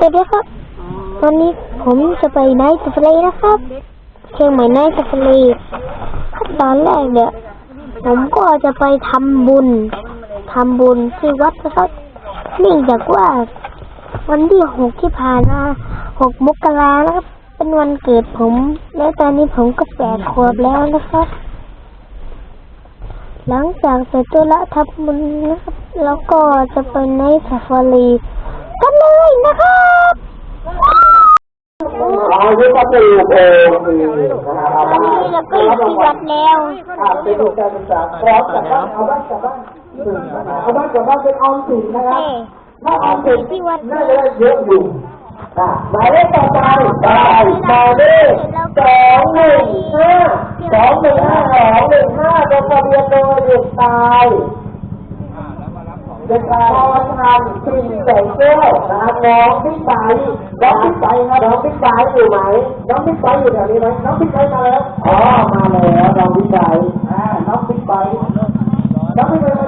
สวัสดีครับ วันนี้ผมจะไปไนท์ซาฟารีนะครับเชียงใหม่ไนท์ซาฟารีขั้นตอนแรกเนี่ยผมก็จะไปทำบุญทำบุญที่วัดนะครับเนื่องจากว่า วันที่หกที่ผ่านมาหกมกรานะครับ เป็นวันเกิดผม และตอนนี้ผมก็แปดขวบแล้วนะครับ หลังจากเสร็จตัวละทำบุญนะครับ แล้วก็จะไปไนท์ซาฟารีกันเลยนะครับ อายุก็ปลูกเองนะครับนนี้เราก็อยู่ที่วัดแล้วอาเป็นการศึกษาพร้อมกับบ้านเอาบ้านกับบ้านเอาบ้านกับบ้านเป็นออมสินนะครับถ้าออมสินที่วัดน่าจะเยอะอยู่หมายเลขต่อไปไปหมายเลขสองหนึ่งห้าสองหนึ่งห้าสองหนึ่งห้าลงทะเบียนโดยเด็กตาย เด็กชายพาพันธ์สิ่งใส่แก้วนะครับน้องพี่ไปน้องพี่ไปครับน้องพี่ไปอยู่ไหมน้องพี่ไปอยู่แถวนี้ไหมน้องพี่ไปมาแล้วอ๋อมาแล้วน้องพี่ไปน้องพี่ไปน้องพี่ไก่